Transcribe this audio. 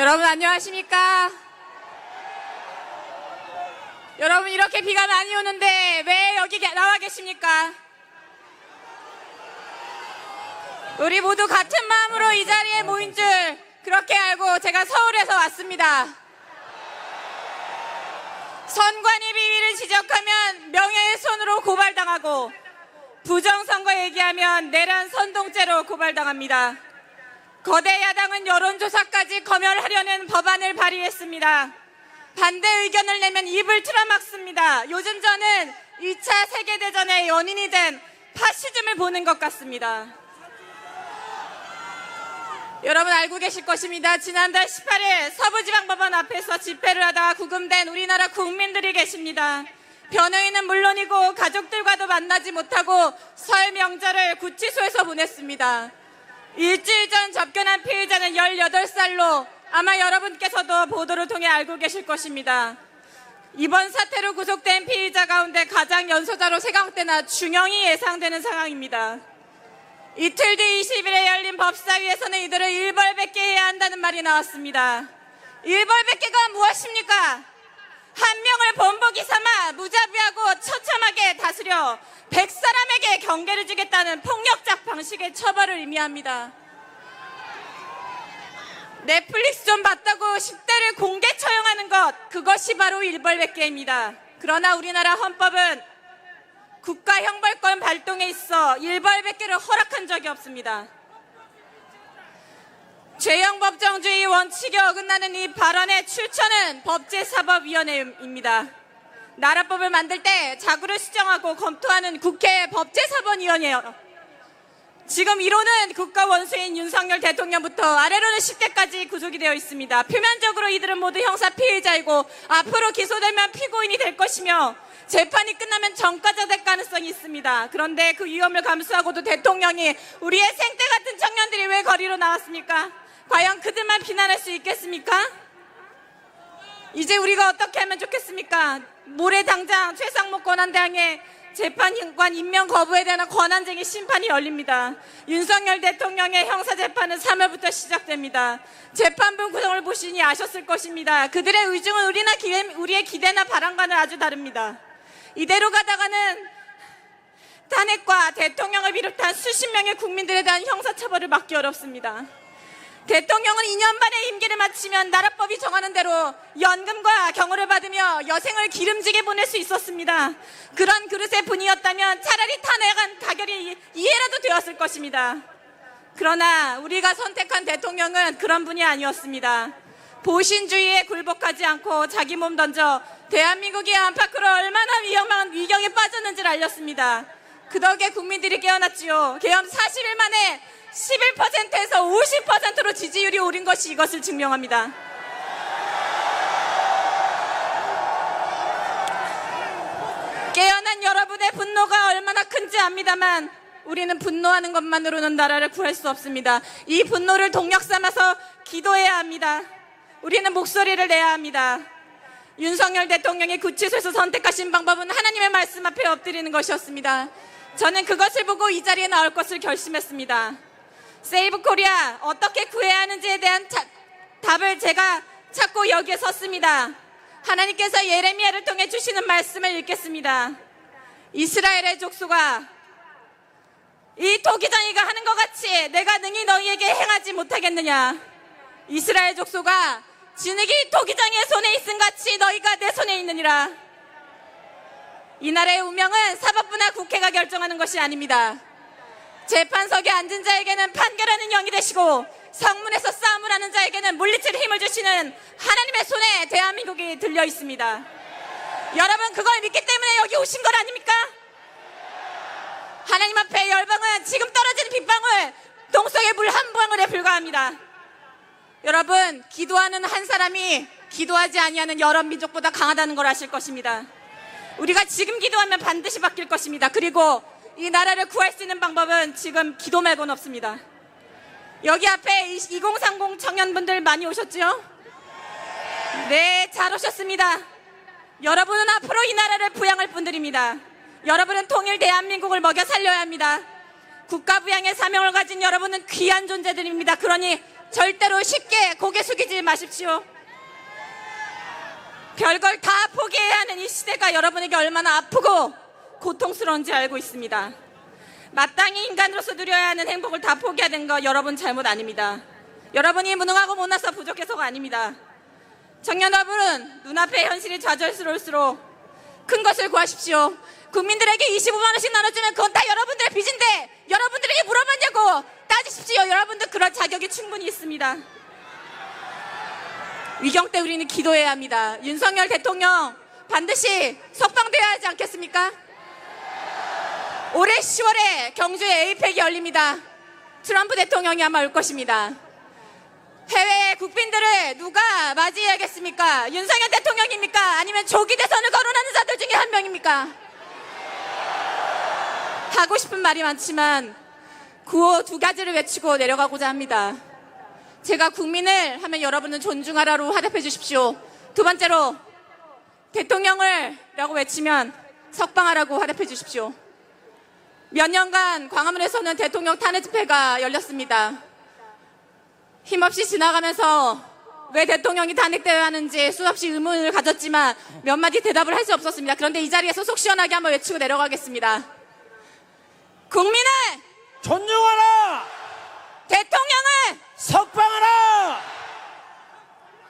여러분 안녕하십니까? 여러분 이렇게 비가 많이 오는데 왜 여기 게- 나와 계십니까? 우리 모두 같은 마음으로 이 자리에 모인 줄 그렇게 알고 제가 서울에서 왔습니다. 선관위 비위를 지적하면 명예훼손으로 고발당하고 부정선거 얘기하면 내란 선동죄로 고발당합니다. 거대 야당은 여론조사까지 검열하려는 법안을 발의했습니다. 반대 의견을 내면 입을 틀어막습니다. 요즘 저는 2차 세계대전의 연인이 된 파시즘을 보는 것 같습니다. 여러분 알고 계실 것입니다. 지난달 18일 서부지방법원 앞에서 집회를 하다가 구금된 우리나라 국민들이 계십니다. 변호인은 물론이고 가족들과도 만나지 못하고 설 명절을 구치소에서 보냈습니다. 일주일 전 접견한 피해자는 18살로 아마 여러분께서도 보도를 통해 알고 계실 것입니다. 이번 사태로 구속된 피의자 가운데 가장 연소자로 세강대나 중형이 예상되는 상황입니다. 이틀 뒤 20일에 열린 법사위에서는 이들을 일벌백계 해야 한다는 말이 나왔습니다. 일벌백계가 무엇입니까? 한 명을 본보기 삼아 무자비하고 처참하게 다스려 백 사람에게 경계를 주겠다는 폭력적 방식의 처벌을 의미합니다. 넷플릭스 좀 봤다고 10대를 공개 처형하는 것 그것이 바로 일벌백계입니다. 그러나 우리나라 헌법은 국가형벌권 발동에 있어 일벌백계를 허락한 적이 없습니다. 죄형법정주의 원칙에 어긋나는 이 발언의 출처는 법제사법위원회입니다. 나라법을 만들 때 자구를 수정하고 검토하는 국회 법제사법위원회예요. 지금 1호는 국가 원수인 윤석열 대통령부터 아래로는 10대까지 구속이 되어 있습니다. 표면적으로 이들은 모두 형사 피해자이고 앞으로 기소되면 피고인이 될 것이며 재판이 끝나면 전과자 될 가능성이 있습니다. 그런데 그 위험을 감수하고도 대통령이 우리의 생떼 같은 청년들이 왜 거리로 나왔습니까? 과연 그들만 비난할 수 있겠습니까? 이제 우리가 어떻게 하면 좋겠습니까? 모레 당장 최상목 권한대항의 재판관 임명 거부에 대한 권한쟁의 심판이 열립니다. 윤석열 대통령의 형사재판은 3월부터 시작됩니다. 재판부 구성을 보시니 아셨을 것입니다. 그들의 의중은 우리나 기대, 우리의 기대나 바람과는 아주 다릅니다. 이대로 가다가는 탄핵과 대통령을 비롯한 수십 명의 국민들에 대한 형사처벌을 막기 어렵습니다. 대통령은 2년 반의 임기를 마치면 나라법이 정하는 대로 연금과 경호를 받으며 여생을 기름지게 보낼 수 있었습니다. 그런 그릇의 분이었다면 차라리 탄핵한 가결이 이해라도 되었을 것입니다. 그러나 우리가 선택한 대통령은 그런 분이 아니었습니다. 보신주의에 굴복하지 않고 자기 몸 던져 대한민국이 안팎으로 얼마나 위험한 위경에 빠졌는지를 알렸습니다. 그 덕에 국민들이 깨어났지요. 개엄 40일 만에 11%에서 50%로 지지율이 오른 것이 이것을 증명합니다. 깨어난 여러분의 분노가 얼마나 큰지 압니다만 우리는 분노하는 것만으로는 나라를 구할 수 없습니다. 이 분노를 동력 삼아서 기도해야 합니다. 우리는 목소리를 내야 합니다. 윤석열 대통령이 구치소에서 선택하신 방법은 하나님의 말씀 앞에 엎드리는 것이었습니다. 저는 그것을 보고 이 자리에 나올 것을 결심했습니다. 세이브 코리아 어떻게 구해야 하는지에 대한 자- 답을 제가 찾고 여기에 섰습니다. 하나님께서 예레미야를 통해 주시는 말씀을 읽겠습니다. 이스라엘의 족속아 이 토기장이가 하는 것 같이 내가 능히 너희에게 행하지 못하겠느냐 이스라엘 족속아 진흙이 토기장의 손에 있음 같이 너희가 내 손에 있느니라 이 나라의 운명은 사법부나 국회가 결정하는 것이 아닙니다. 재판석에 앉은 자에게는 판결하는 영이 되시고 성문에서 싸움을 하는 자에게는 물리칠 힘을 주시는 하나님의 손에 대한민국이 들려 있습니다. 여러분 그걸 믿기 때문에 여기 오신 것 아닙니까? 하나님 앞에 열방은 지금 떨어지는 빗방울 동성의 물 한 방울에 불과합니다. 여러분 기도하는 한 사람이 기도하지 아니하는 여러 민족보다 강하다는 걸 아실 것입니다. 우리가 지금 기도하면 반드시 바뀔 것입니다. 그리고 이 나라를 구할 수 있는 방법은 지금 기도 말고는 없습니다. 여기 앞에 2030 청년분들 많이 오셨죠? 네, 잘 오셨습니다. 여러분은 앞으로 이 나라를 부양할 분들입니다. 여러분은 통일 대한민국을 먹여 살려야 합니다. 국가 부양의 사명을 가진 여러분은 귀한 존재들입니다. 그러니 절대로 쉽게 고개 숙이지 마십시오. 별걸 다 포기해야 하는 이 시대가 여러분에게 얼마나 아프고 고통스러운지 알고 있습니다. 마땅히 인간으로서 누려야 하는 행복을 다 포기하는 거 여러분 잘못 아닙니다. 여러분이 무능하고 못나서 부족해서가 아닙니다. 청년 여러분은 눈앞의 현실이 좌절스러울수록 큰 것을 구하십시오. 국민들에게 25만 원씩 나눠주면 그건 다 여러분들의 빚인데 여러분들에게 물어봤냐고 따지십시오. 여러분들 그럴 자격이 충분히 있습니다. 위경 때 우리는 기도해야 합니다. 윤석열 대통령 반드시 석방돼야 하지 않겠습니까? 올해 10월에 경주에 에이펙이 열립니다. 트럼프 대통령이 아마 올 것입니다. 해외 국빈들을 누가 맞이해야겠습니까? 윤석열 대통령입니까? 아니면 조기 대선을 거론하는 자들 중에 한 명입니까? 하고 싶은 말이 많지만 구호 두 가지를 외치고 내려가고자 합니다. 제가 국민을 하면 여러분은 존중하라로 화답해 주십시오. 두 번째로 대통령을 라고 외치면 석방하라고 화답해 주십시오. 몇 년간 광화문에서는 대통령 탄핵 집회가 열렸습니다. 힘없이 지나가면서 왜 대통령이 탄핵되어야 하는지 수없이 의문을 가졌지만 몇 마디 대답을 할 수 없었습니다. 그런데 이 자리에서 속 시원하게 한번 외치고 내려가겠습니다. 국민을 존중하라! 대통령을 석방하라!